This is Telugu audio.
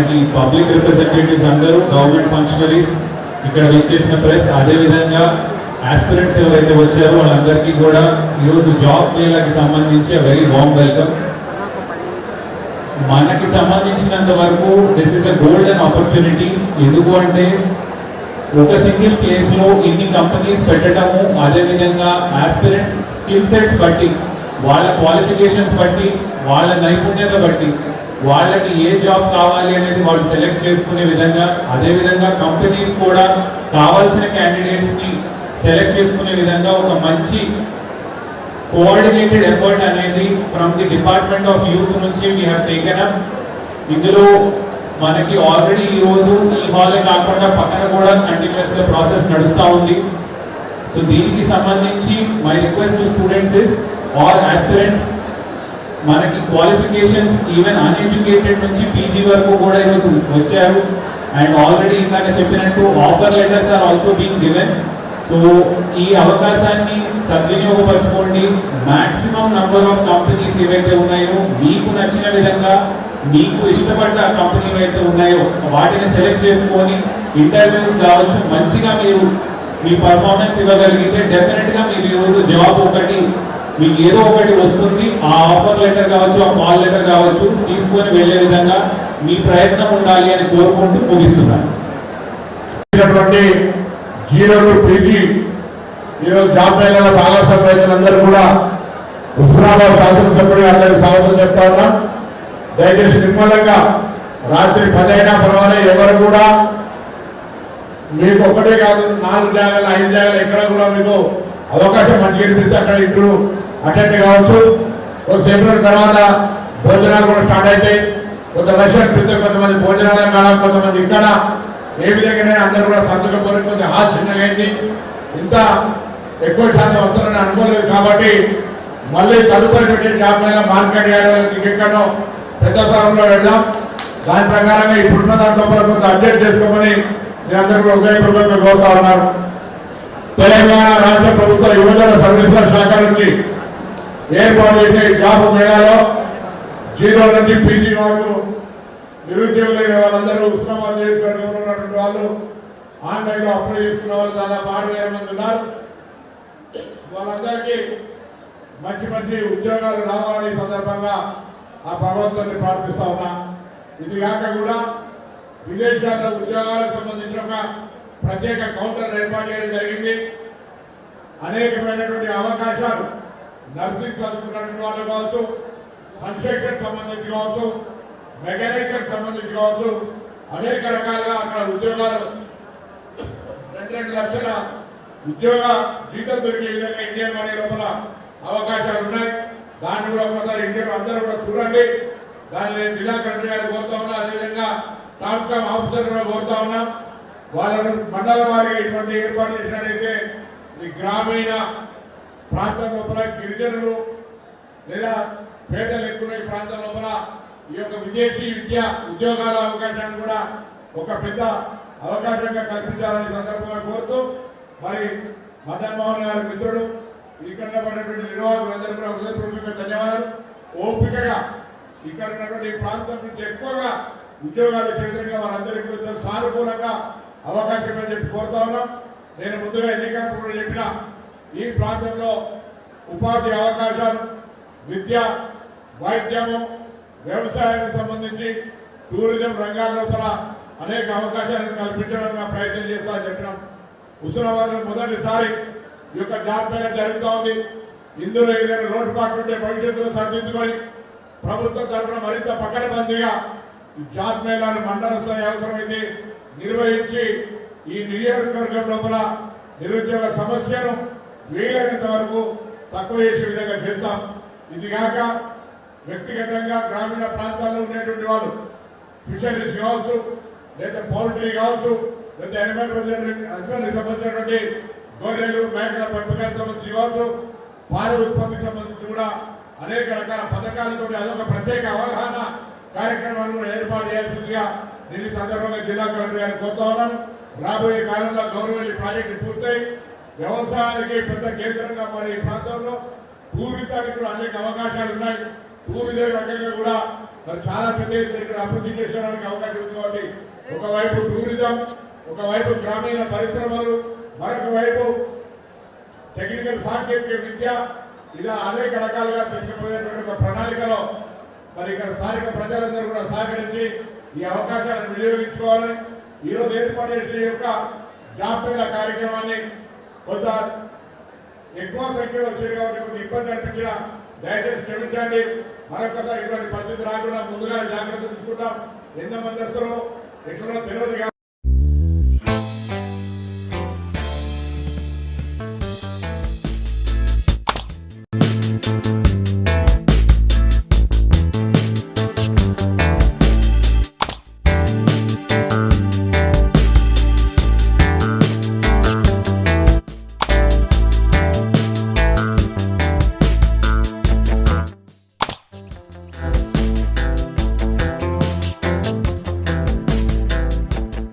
మనకి పబ్లిక్ రిప్రజెంటేటివ్స్ అందరూ గవర్నమెంట్ ఫంక్షనరీస్ ఇక్కడ విచ్చేసిన ప్రెస్ అదేవిధంగా ఆస్పిరెంట్స్ ఎవరైతే వచ్చారో వాళ్ళందరికీ కూడా ఈరోజు జాబ్ మేళకి సంబంధించి వెరీ వామ్ వెల్కమ్ మనకి సంబంధించినంత వరకు this is a golden opportunity ఎందుకు అంటే ఒక సింగిల్ ప్లేస్లో ఇన్ని కంపెనీస్ పెట్టడము అదేవిధంగా ఆస్పిరెంట్స్ స్కిల్ సెట్స్ బట్టి వాళ్ళ క్వాలిఫికేషన్స్ బట్టి వాళ్ళ నైపుణ్యత బట్టి వాళ్ళకి ఏ జాబ్ కావాలి అనేది వాళ్ళు సెలెక్ట్ చేసుకునే విధంగా అదే విధంగా కంపెనీస్ కూడా కావాల్సిన క్యాండిడేట్స్ని సెలెక్ట్ చేసుకునే విధంగా ఒక మంచి కోఆర్డినేటెడ్ ఎఫర్ట్ అనేది from the department of youth నుంచి వీ హ్యావ్ టేకెన్ అప్ ఇందులో మనకి ఆల్రెడీ ఈ రోజు ఈ హాల్ కాకుండా పక్కన కూడా కంటిన్యూస్గా ప్రాసెస్ నడుస్తూ ఉంది. సో దీనికి సంబంధించి my request to students is all aspirants మనకి క్వాలిఫికేషన్స్ ఈవెన్ అన్ఎడ్యుకేటెడ్ నుంచి పీజీ వరకు కూడా ఈరోజు వచ్చారు. అండ్ ఆల్రెడీ ఇందాక చెప్పినట్టు offer letters are also being given so ఈ అవకాశాన్ని సద్వినియోగపరచుకోండి. మాక్సిమం నంబర్ ఆఫ్ కంపెనీస్ ఏవైతే ఉన్నాయో మీకు నచ్చిన విధంగా మీకు ఇష్టపడ్డ కంపెనీలు అయితే ఉన్నాయో వాటిని సెలెక్ట్ చేసుకొని ఇంటర్వ్యూస్ కావచ్చు మంచిగా మీరు మీ పర్ఫార్మెన్స్ ఇవ్వగలిగితే డెఫినెట్గా మీరు ఈరోజు జాబ్ ఒకటి మీకు ఏదో ఒకటి వస్తుంది ఆ ఆఫర్ లెటర్ కావచ్చు ఆ కాల్ లెటర్ కావచ్చు తీసుకొని వెళ్ళే విధంగా మీ ప్రయత్నం ఉండాలి అని కోరుకుంటూ ముగిస్తున్నాను. జీరో టు పీజీ ఈరోజు జాబ్ మేళలో భాగస్వామ్య రైతులందరూ కూడా హుస్నాబాద్ శాసనసభ్యుడిగా అందరికి స్వాగతం చెప్తా ఉన్నా. దయచేసి నిర్మలంగా రాత్రి పదైనా పర్వాలేదు ఎవరు కూడా మీకు ఒకటే కాదు నాలుగు జాగాలు ఐదు జాగాలు ఎక్కడ కూడా మీకు అవకాశం మంచి అనిపిస్తే అక్కడ ఇంటర్వ్యూ అటెండ్ కావచ్చు. కొద్దిసేపటి తర్వాత భోజనాలు కూడా స్టార్ట్ అయితే కొంత రష్యన్ పిల్లలు కొంతమంది భోజనాల కాడ కొంతమంది ఇక్కడ. ఏ విధంగానే అందరూ కూడా సంతకపోయి కొంచెం హాల్ చిన్నగా అయింది. ఇంత ఎక్కువ శాతం వస్తారని అనుకోలేదు కాబట్టి మళ్ళీ తదుపరి పెట్టే జాబ్ మీద మార్కెట్ యార్డ్ ఇంకెక్కడో పెద్ద స్థలంలో వెళ్దాం. దాని ప్రకారంగా ఇప్పుడున్న దాంట్లో కూడా కొంత అప్డేట్ చేసుకోమని నేను అందరూ కూడా హృదయపూర్వకంగా కోరుతా ఉన్నాను. తెలంగాణ రాష్ట్ర ప్రభుత్వ యువజన సర్వీసుల శాఖ నుంచి ఏర్పాటు చేసే జాబ్ మేళాలో జీరో నుంచి పీజీ వరకు నిరుద్యోగులైన వాళ్ళందరూ ఉస్మానాబాద్ నియోజకవర్గంలో ఉన్నటువంటి వాళ్ళు ఆన్లైన్లో అప్లై చేసుకున్న వాళ్ళు చాలా బాగా మంది ఉన్నారు. వాళ్ళందరికీ మంచి మంచి ఉద్యోగాలు రావాలని సందర్భంగా ఆ భగవంతుని ప్రార్థిస్తా ఉన్నా. ఇది కాక కూడా విదేశాల్లో ఉద్యోగాలకు సంబంధించిన ఒక ప్రత్యేక కౌంటర్ ఏర్పాటు చేయడం జరిగింది. అనేకమైనటువంటి అవకాశాలు నర్సింగ్ చదువుకున్నటువంటి వాళ్ళు కావచ్చు కన్స్ట్రక్షన్ సంబంధించి కావచ్చు మెకానిక్స్ సంబంధించి కావచ్చు అనేక రకాలుగా అక్కడ ఉద్యోగాలు రెండు రెండు లక్షల ఉద్యోగ జీతం దొరికే విధంగా ఇండియన్ మనీ లోపల అవకాశాలు ఉన్నాయి. దాన్ని కూడా ఒకసారి ఇండియన్ అందరూ కూడా చూడండి. దాన్ని నేను జిల్లా కలెక్టర్ గారు కోరుతా ఉన్నా. అదేవిధంగా టాప్ కామ్ ఆఫీసర్ కూడా కోరుతా ఉన్నా. వాళ్ళను మండల వారిగా ఇటువంటి ఏర్పాటు చేసినట్టయితే ఈ గ్రామీణ ప్రాంతం లోపల గిరిజనులు లేదా పేదలు ఎక్కువ ఈ ప్రాంతం లోపల ఈ యొక్క విదేశీ విద్య ఉద్యోగాల అవకాశాన్ని కూడా ఒక పెద్ద అవకాశంగా కల్పించాలని సందర్భంగా కోరుతూ మరి మదన్ మోహన్ గారి మిత్రుడు ఇక్కడ ఉన్నటువంటి నిర్వాహకులందరూ కూడా హృదయపూర్వకంగా ధన్యవాదాలు. ఓపికగా ఇక్కడ ఉన్నటువంటి ఈ ప్రాంతం నుంచి ఎక్కువగా ఉద్యోగాలు ఇచ్చే విధంగా వాళ్ళందరికీ కొంచెం సానుకూలంగా అవకాశం అని చెప్పి కోరుతా ఉన్నాం. నేను ముందుగా ఎన్నికలకు కూడా చెప్పిన ఈ ప్రాంతంలో ఉపాధి అవకాశాలు విద్య వైద్యము వ్యవసాయానికి సంబంధించి టూరిజం రంగాల లోపల అనేక అవకాశాలను కల్పించడానికి ప్రయత్నం చేస్తా చెప్పినాం. హుస్నాబాద్ మొదటిసారి ఈ యొక్క జాబ్ మేళ జరుగుతూ ఉంది ఇందులో ఏదైనా లోటుపాట్లు ఉంటే భవిష్యత్తులో సరిదిద్దుకొని ప్రభుత్వం తరఫున మరింత పక్కన బందీగా జాబ్ మేళాలు మండల స్థాయి అవసరమైతే నిర్వహించి ఈ నియోజకవర్గం లోపల నిరుద్యోగ సమస్యను వీలైనంత వరకు తక్కువ చేసే విధంగా చేస్తాం. ఇదిగాక వ్యక్తిగతంగా గ్రామీణ ప్రాంతాల్లో ఉండేటువంటి వాళ్ళు ఫిషరీస్ కావచ్చు లేదా పౌల్ట్రీ కావచ్చు లేదా అనిమల్ హస్బెండరీకి సంబంధించినటువంటి గొర్రెలు మేకల పెంపకానికి సంబంధించి కావచ్చు పాల ఉత్పత్తికి సంబంధించి కూడా అనేక రకాల పథకాలతో అదొక ప్రత్యేక అవగాహన కార్యక్రమాలు కూడా ఏర్పాటు చేయాల్సిందిగా నేను సందర్భంగా జిల్లా కలెక్టర్ గారిని కోరుతా ఉన్నాను. రాబోయే కాలంలో గౌరవల్లి ప్రాజెక్టు పూర్తయి వ్యవసాయానికి పెద్ద కేంద్రంగా మరి ఈ ప్రాంతంలో టూరిజానికి కూడా అనేక అవకాశాలు ఉన్నాయి. టూరిజం రకంగా కూడా మరి చాలా పెద్ద ఎత్తున ఇక్కడ అభివృద్ధి చేసుకోవడానికి అవకాశం ఉంది కాబట్టి ఒకవైపు టూరిజం ఒకవైపు గ్రామీణ పరిశ్రమలు మరొక వైపు టెక్నికల్ సాంకేతిక విద్య ఇలా అనేక రకాలుగా తీసుకుపోయేటువంటి ఒక ప్రణాళికలో మరి ఇక్కడ స్థానిక ప్రజలందరూ కూడా సహకరించి ఈ అవకాశాలను వినియోగించుకోవాలని ఈరోజు ఏర్పాటు చేసిన యొక్క జాబ్ కార్యక్రమాన్ని కొంత ఎక్కువ సంఖ్యలో వచ్చారు కాబట్టి కొంత ఇబ్బంది అనిపించిన దయచేసి క్షమించండి. మరొకసారి ఇటువంటి పరిస్థితి రాకుండా ముందుగా జాగ్రత్త తీసుకుంటాం. ఎంతమంది వస్తారో ఎట్లనో తెలియదు